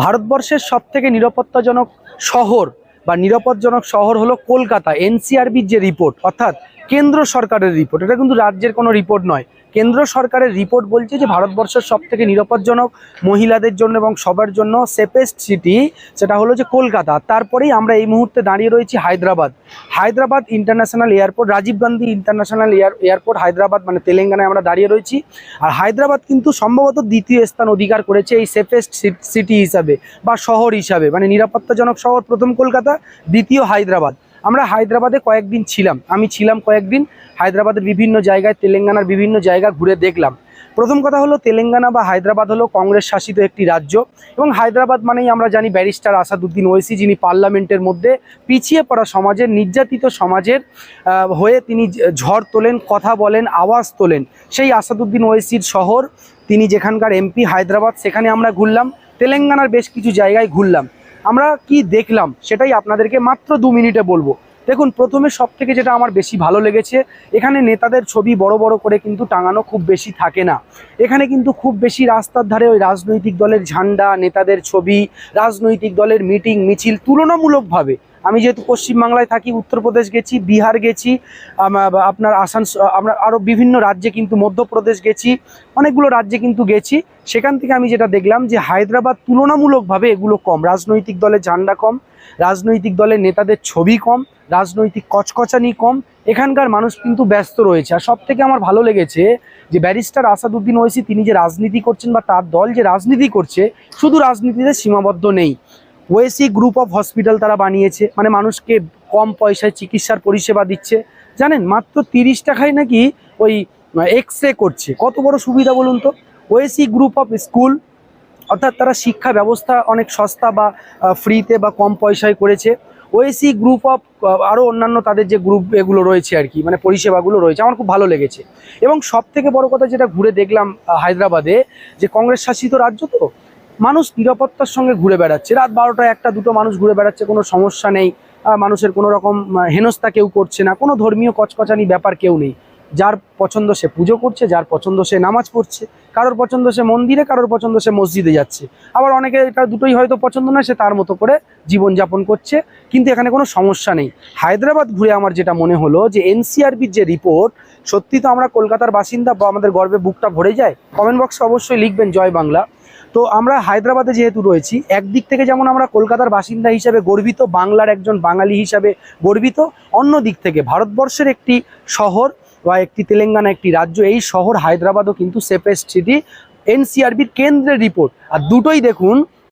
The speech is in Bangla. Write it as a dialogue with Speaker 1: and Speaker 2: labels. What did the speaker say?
Speaker 1: ভারতবর্ষের সব থেকে নিরাপত্তাজনক শহর বা নিরাপদজনক শহর হলো কলকাতা এনসিআরবির যে রিপোর্ট অর্থাৎ কেন্দ্র সরকারের রিপোর্ট এটা কিন্তু রাজ্যের কোনো রিপোর্ট নয়। কেন্দ্র সরকারের রিপোর্ট বলছে যে ভারতবর্ষের সব থেকে নিরাপদজনক মহিলাদের জন্য এবং সবার জন্য সেফেস্ট সিটি সেটা হলো যে কলকাতা। তারপরেই আমরা এই মুহূর্তে দাঁড়িয়ে রয়েছি Hyderabad. Hyderabad international airport Rajiv Gandhi international air airport Hyderabad মানে তেলেঙ্গানায় আমরা দাঁড়িয়ে রয়েছি। আর হায়দ্রাবাদ কিন্তু সম্ভবত দ্বিতীয় স্থান অধিকার করেছে এই সেফেস্ট সিটি হিসাবে বা শহর হিসাবে। মানে নিরাপত্তাজনক শহর প্রথম কলকাতা, দ্বিতীয় হায়দ্রাবাদ। আমরা হায়দ্রাবাদে কয়েকদিন ছিলাম। আমি ছিলাম কয়েকদিন হায়দ্রাবাদের বিভিন্ন জায়গায়, তেলেঙ্গানার বিভিন্ন জায়গা ঘুরে দেখলাম। প্রথম কথা হলো তেলেঙ্গানা বা হায়দ্রাবাদ হলো কংগ্রেস শাসিত একটি রাজ্য এবং হায়দ্রাবাদ মানেই আমরা জানি ব্যারিস্টার আসাদুদ্দিন ওয়েসি যিনি পার্লামেন্টের মধ্যে পিছিয়ে পড়া সমাজের, নির্যাতিত সমাজের হয়ে তিনি ঝড় তোলেন, কথা বলেন, আওয়াজ তোলেন। সেই আসাদুদ্দিন ওয়েসির শহর, তিনি যেখানকার এমপি হায়দ্রাবাদ, সেখানে আমরা ঘুরলাম। তেলেঙ্গানার বেশ কিছু জায়গায় ঘুরলাম। আমরা কি দেখলাম সেটাই আপনাদেরকে মাত্র দু মিনিটে বলব। দেখুন, প্রথমে সব থেকে যেটা আমার বেশি ভালো লেগেছে, এখানে নেতাদের ছবি বড় বড় করে কিন্তু টাঙানো খুব বেশি থাকে না। এখানে কিন্তু খুব বেশি রাস্তার ধারে ওই রাজনৈতিক দলের ঝান্ডা, নেতাদের ছবি, রাজনৈতিক দলের মিটিং, মিছিল তুলনামূলকভাবে আমি যেহেতু পশ্চিমবাংলায় থাকি, উত্তরপ্রদেশ গেছি, বিহার গেছি আপনার আসানস আমরা আরও বিভিন্ন রাজ্যে কিন্তু মধ্যপ্রদেশ গেছি, অনেকগুলো রাজ্যে কিন্তু গেছি। সেখান থেকে আমি যেটা দেখলাম যে হায়দ্রাবাদ তুলনামূলকভাবে এগুলো কম। রাজনৈতিক দলের ঝান্ডা কম, রাজনৈতিক দলের নেতাদের ছবি কম, রাজনৈতিক কচকচানি কম। এখানকার মানুষ কিন্তু ব্যস্ত রয়েছে। আর সব থেকে আমার ভালো লেগেছে যে ব্যারিস্টার আসাদুদ্দিন ওয়েসি তিনি যে রাজনীতি করছেন বা তার দল যে রাজনীতি করছে, শুধু রাজনীতিতে সীমাবদ্ধ নেই। ওয়েসি গ্রুপ অফ হসপিটাল তারা বানিয়েছে। মানে মানুষকে কম পয়সায় চিকিৎসার পরিষেবা দিচ্ছে। জানেন, মাত্র তিরিশ টাকায় নাকি ওই এক্স রে করছে। কত বড় সুবিধা বলুন তো? ওয়েসি গ্রুপ অফ স্কুল, অর্থাৎ তারা শিক্ষা ব্যবস্থা অনেক সস্তা বা ফ্রিতে বা কম পয়সায় করেছে। ওয়েসি গ্রুপ অফ আরও অন্যান্য তাদের যে গ্রুপ এগুলো রয়েছে আর কি মানে পরিষেবাগুলো রয়েছে, আমার খুব ভালো লেগেছে। এবং সব থেকে বড় কথা যেটা ঘুরে দেখলাম হায়দ্রাবাদে, যে কংগ্রেস শাসিত রাজ্য তো মানুষ নিরাপত্তার সঙ্গে ঘুরে বেড়াচ্ছে। রাত বারোটা একটা, দুটো মানুষ ঘুরে বেড়াচ্ছে, কোনো সমস্যা নেই। মানুষের কোনো রকম হেনস্থা কেউ করছে না, কোনো ধর্মীয় কচকচানি ব্যাপার কেউ নেই। যার পছন্দ সে পুজো করছে, যার পছন্দ সে নামাজ পড়ছে। কারোর পছন্দ সে মন্দিরে, কারোর পছন্দ সে মসজিদে যাচ্ছে। আবার অনেকে এটা দুটোই হয়তো পছন্দ না, সে তার মতো করে জীবনযাপন করছে। কিন্তু এখানে কোনো সমস্যা নেই। হায়দ্রাবাদ ঘুরে আমার যেটা মনে হলো যে, এনসিআরবির যে রিপোর্ট, সত্যি তো আমরা কলকাতার বাসিন্দা বা আমাদের গর্বে বুকটা ভরে যায়? কমেন্ট বক্সে অবশ্যই লিখবেন জয় বাংলা। তো আমরা হায়দ্রাবাদে যেহেতু রয়েছি, একদিক থেকে যেমন আমরা কলকাতার বাসিন্দা হিসাবে গর্বিত, বাংলার একজন বাঙালি হিসাবে গর্বিত, অন্য দিক থেকে ভারতবর্ষের একটি শহর বা একটি তেলেঙ্গানা, একটি রাজ্য, এই শহর হায়দ্রাবাদও কিন্তু সেফেস্ট সিটি এনসিআরবির কেন্দ্রের রিপোর্ট আর দুটোই দেখুন